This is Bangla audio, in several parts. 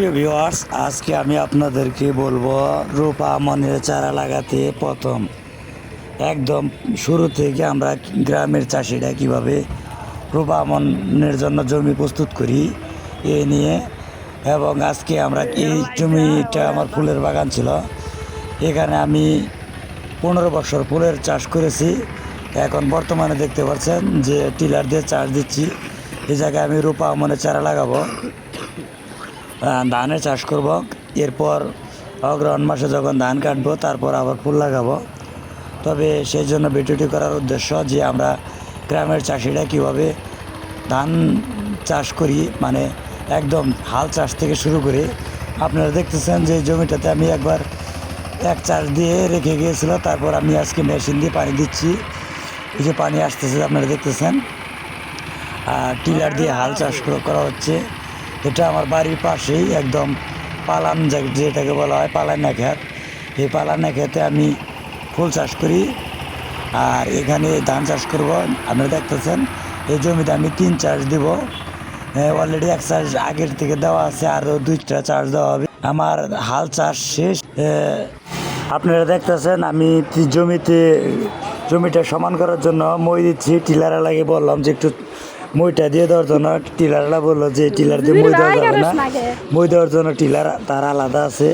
প্রিয় ভিউয়ার্স আজকে আমি আপনাদেরকে বলব, রূপা মনের চারা লাগাতে প্রথম। একদম শুরু থেকে আমরা গ্রামের চাষিরা কীভাবে রূপা আমনের জন্য জমি প্রস্তুত করি, এ নিয়ে, এবং আজকে আমরা এই জমিটা আমার ফুলের বাগান ছিল। এখানে আমি পনেরো বছর ফুলের চাষ করেছি। এখন বর্তমানে দেখতে পাচ্ছেন যে টিলার দিয়ে চাষ দিচ্ছি। এই জায়গায় আমি রূপা আমনের চারা লাগাবো। ধানের চাষ করব। এরপর অগ্রহণ মাসে যখন ধান কাটবো, তারপর আবার ফুল লাগাবো। তবে সেই জন্য ভিডিওটি করার উদ্দেশ্য যে আমরা গ্রামের চাষিরা কীভাবে ধান চাষ করি মানে একদম হাল চাষ থেকে শুরু করে। আপনারা দেখতেছেন যে জমিটাতে আমি একবার এক চাষ দিয়ে রেখে গিয়েছিল, তারপর আমি আজকে মেশিন দিয়ে পানি দিচ্ছি। এই যে পানি আসতেছে, আপনারা দেখতেছেন। আর টিলার দিয়ে হাল চাষ করা হচ্ছে। এটা আমার বাড়ির পাশেই একদম পালান যেটাকে বলা হয় পালান্না খেত এই পালান্না খেতে আমি ফুল চাষ করি আর এখানে ধান চাষ করব। আপনারা দেখতেছেন, এই জমিতে আমি তিন চাষ দিব। অলরেডি এক চাষ আগের থেকে দেওয়া আছে আরও দুইটা চাষ দেওয়া হবে। আমার হাল চাষ শেষ। আপনারা দেখতেছেন, আমি জমিতে জমিটা সমান করার জন্য মই দিচ্ছি, টিলারা লাগে বললাম যে একটু মইটা দিয়ে দেওয়ার জন্য টিলাররা বলল যে টিলার দিয়ে মই দেওয়া যাবে না। মই দেওয়ার জন্য টিলার তার আলাদা আছে।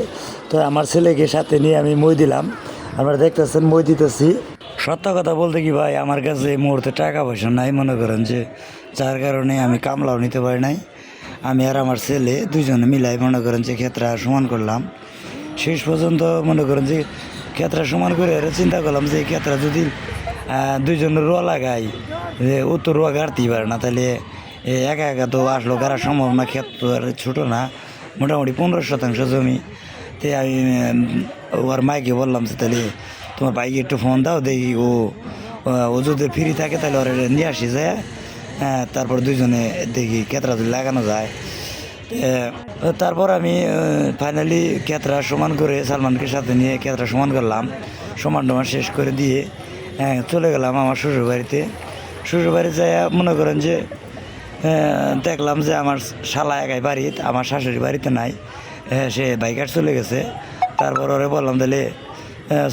তো আমার ছেলেকে সাথে নিয়ে আমি মই দিলাম। আপনারা দেখতেছেন মই দিতেছি। সত্য কথা বলতে কি ভাই আমার কাছে এই মুহূর্তে টাকা পয়সা নাই। মনে করেন যে যার কারণে আমি কামলাও নিতে পারি নাই। আমি আর আমার ছেলে দুজনে মিলাই মনে করেন যে ক্ষেত্রে সমান করলাম। শেষ পর্যন্ত মনে করেন যে ক্ষেত্রে সমান করে চিন্তা করলাম যে এই ক্ষেত্রে যদি আহ, দুইজনের রোয়া লাগাই যে ও তো রোয়া গাড়তেই পারে না তাহলে একা একা তো আসলো গাড়া সম্ভব না ক্ষেত তো আর ছোটো না মোটামুটি পনেরো শতাংশ জমি। তে আমি ওর মাইকে বললাম যে তাহলে তোমার ভাইকে একটু ফোন দাও দেখি ও ও যদি ফ্রি থাকে তাহলে ওরা নিয়ে আসি যায়। হ্যাঁ তারপর দুইজনে দেখি কেতরা যদি লাগানো যায়। তারপর আমি ফাইনালি কেতরা সমান করে সালমানকে সাথে নিয়ে কেতরা সমান করলাম। সমান টমান শেষ করে দিয়ে হ্যাঁ, চলে গেলাম আমার শ্বশুর বাড়িতে শ্বশুর বাড়ি যাই মনে করেন যে দেখলাম যে আমার শালা একাই বাড়ি আমার শাশুড়ি বাড়িতে নাই। আহ, সে বাইকার চলে গেছে। তারপর ওরে বললাম তাহলে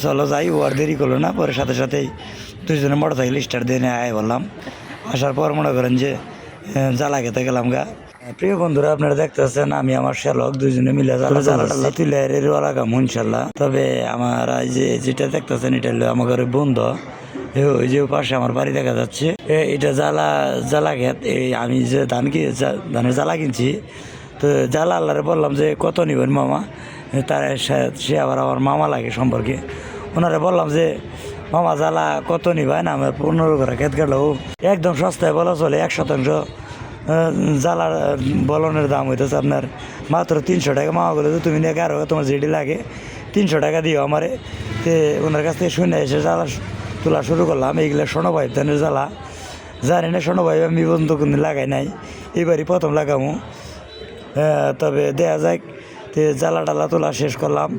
চলো যাই ও আর দেরি করল না। পরে সাথে সাথেই দুজনে মোটর সাইকেল স্টার্ট দিয়ে নিয়ে আয় বললাম। আসার পর মনে করেন যে জ্বালা খেতে গেলাম গা। প্রিয় বন্ধুরা আপনারা দেখতেছেন আমি আমার শ্যালক দুজনে মিলে জ্বালা তুলে রেরো লাগাম ইনশাল্লাহ। তবে আমার এই যে যেটা দেখতেছেন এটা হলো আমার ঘরে বন্ধ। ওই যে পাশে আমার বাড়ি দেখা যাচ্ছে। এটা জ্বালা জ্বালা খেত। এই আমি যে ধান কি ধানের জ্বালা কিনছি। তো জ্বালা আল্লাহরে বললাম যে কত নিবেন মামা? তার সে- আবার আমার মামা লাগে সম্পর্কে। ওনারে বললাম যে মামা জ্বালা কত নিবেন আমার পনেরো করে খেত গেল। একদম সস্তায় বলা চলে এক শতাংশ। জ্বালার বলনের দাম হইতেছে আপনার মাত্র তিনশো টাকা। মামা বলে তুমি নিয়ে গারো তোমার যেটি লাগে, তিনশো টাকা দিও আমারে। তে ওনার কাছ থেকে শুনে এসে জ্বালা তোলা শুরু করলাম। এইগুলো সোনোভাই ধানের জ্বালা। জানি না সোনোভাই আমি বন্ধু কোনো লাগাই নাই, এবারই প্রথম লাগামু। তবে দেয়া যাক, তে জ্বালা টালা তোলা শেষ করলাম।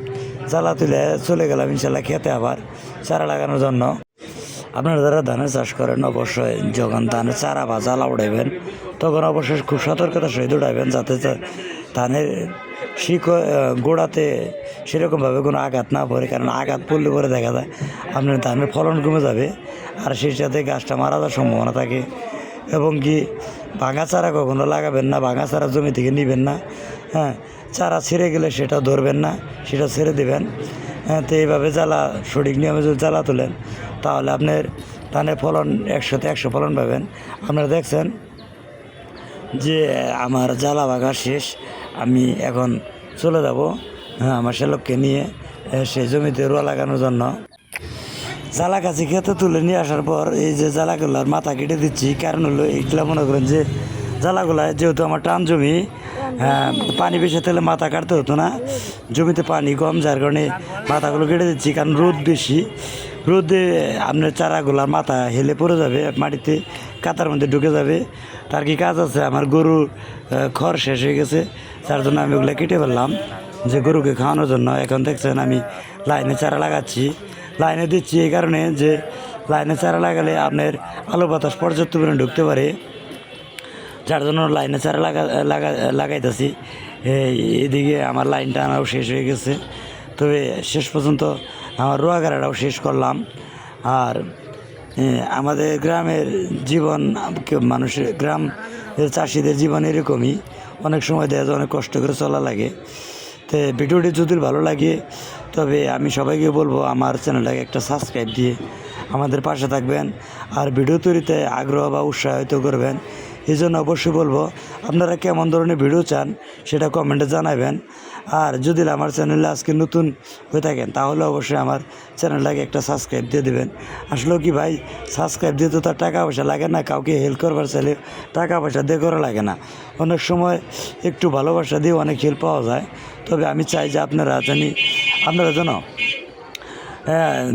জ্বালা তুলে চলে গেলাম ইনশাল্লাহ খেতে আবার, চারা লাগানোর জন্য। আপনারা যারা ধানের চাষ করেন, অবশ্যই যখন ধানের চারা বা জ্বালা উঠাইবেন, তখন অবশ্যই খুব সতর্কতার সহিত উঠাইবেন যাতে ধানের শিক গোড়াতে সেরকমভাবে কোনো আঘাত না পড়ে। কারণ আঘাত পড়লে পরে দেখা যায় আপনার ধানের ফলন কমে যাবে আর সেই সাথে গাছটা মারা যাওয়ার সম্ভাবনা থাকে। এবং কি ভাঙা চারা কখনো লাগাবেন না, ভাঙা চারা জমি থেকে নেবেন না হ্যাঁ চারা ছেড়ে গেলে সেটা ধরবেন না, সেটা ছেড়ে দেবেন। হ্যাঁ তো এইভাবে জ্বালা, সঠিক নিয়মে যদি জ্বালা তোলেন তাহলে আপনার ধানের ফলন একশোতে একশো ফলন পাবেন। আপনারা দেখছেন যে আমার জ্বালা বাগা শেষ। আমি এখন চলে যাব হ্যাঁ আমার সে শ্যালককে নিয়ে সেই জমিতে রোয়া লাগানোর জন্য। জ্বালা কাছে খেতে তুলে নিয়ে আসার পর এই যে জ্বালাগুলার মাথা কেটে দিচ্ছি কারণ হলো এইগুলা মনে করেন যে জ্বালাগুলা যেহেতু আমার টান জমি হ্যাঁ, পানি বেশি থাকলে মাথা কাটতে হতো না। জমিতে পানি কম যার কারণে মাথাগুলো কেটে দিচ্ছি কারণ রোদ বেশি। রোদে আপনার চারাগুলার মাথা হেলে পড়ে যাবে মাটিতে কাতার মধ্যে ঢুকে যাবে। তার কি কাজ আছে? আমার আহ, খড় শেষ হয়ে গেছে। তার জন্য আমি ওগুলো কেটে ফেললাম। যে গরুকে খাওয়ানোর জন্য এখন দেখছেন আমি লাইনে চারা লাগাচ্ছি। লাইনে দিচ্ছি এই কারণে যে লাইনে চারা লাগালে আপনার আলো বাতাস পর্যাপ্ত পরিমাণে ঢুকতে পারে। যার জন্য লাইনে চারা লাগা লাগা লাগাইতেছি। এদিকে আমার লাইন টানাও শেষ হয়ে গেছে। তবে শেষ পর্যন্ত আমার রোয়াগাড়াটাও শেষ করলাম। আর আমাদের গ্রামের জীবন মানুষের গ্রাম চাষিদের জীবন এরকমই। অনেক সময় দেখা যায় অনেক কষ্ট করে চলা লাগে। তো, ভিডিওটি যদি ভালো লাগে, তবে আমি সবাইকে বলব আমার চ্যানেলটাকে একটা সাবস্ক্রাইব দিয়ে আমাদের পাশে থাকবেন। আর ভিডিও তৈরিতে আগ্রহ বা উৎসাহিত করবেন। এই জন্য অবশ্যই বলব, আপনারা কেমন ধরনের ভিডিও চান সেটা কমেন্টে জানাবেন। আর যদি আমার চ্যানেলে আজকে নতুন হয়ে থাকেন, তাহলে অবশ্যই আমার চ্যানেলটাকে একটা সাবস্ক্রাইব দিয়ে দেবেন। আসলেও কি ভাই সাবস্ক্রাইব দিয়ে তো তার টাকা পয়সা লাগে না, কাউকে হেল্প করবার চাইলে টাকা পয়সা দিয়ে করা লাগে না। অনেক সময় একটু ভালোবাসা দিয়ে অনেক হেল্প পাওয়া যায়। তবে আমি চাই যে আপনারা জানি, আপনারা যেন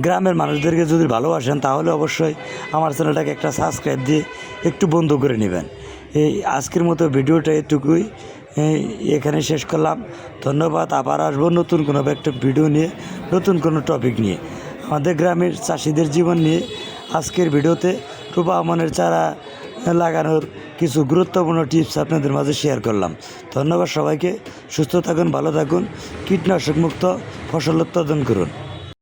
গ্রামের মানুষদেরকে যদি ভালোবাসেন, তাহলে অবশ্যই আমার চ্যানেলটাকে একটা সাবস্ক্রাইব দিয়ে একটু বন্ধ করে নেবেন। এই আজকের মতো ভিডিওটা এটুকুই। এখানে শেষ করলাম। ধন্যবাদ। আবার আসব নতুন কোনো একটা ভিডিও নিয়ে, নতুন কোনো টপিক নিয়ে। আমাদের গ্রামের চাষিদের জীবন নিয়ে আজকের ভিডিওতে রূপা আমনের চারা লাগানোর কিছু গুরুত্বপূর্ণ টিপস আপনাদের মাঝে শেয়ার করলাম। ধন্যবাদ সবাইকে। সুস্থ থাকুন, ভালো থাকুন। কীটনাশক মুক্ত ফসল উৎপাদন করুন।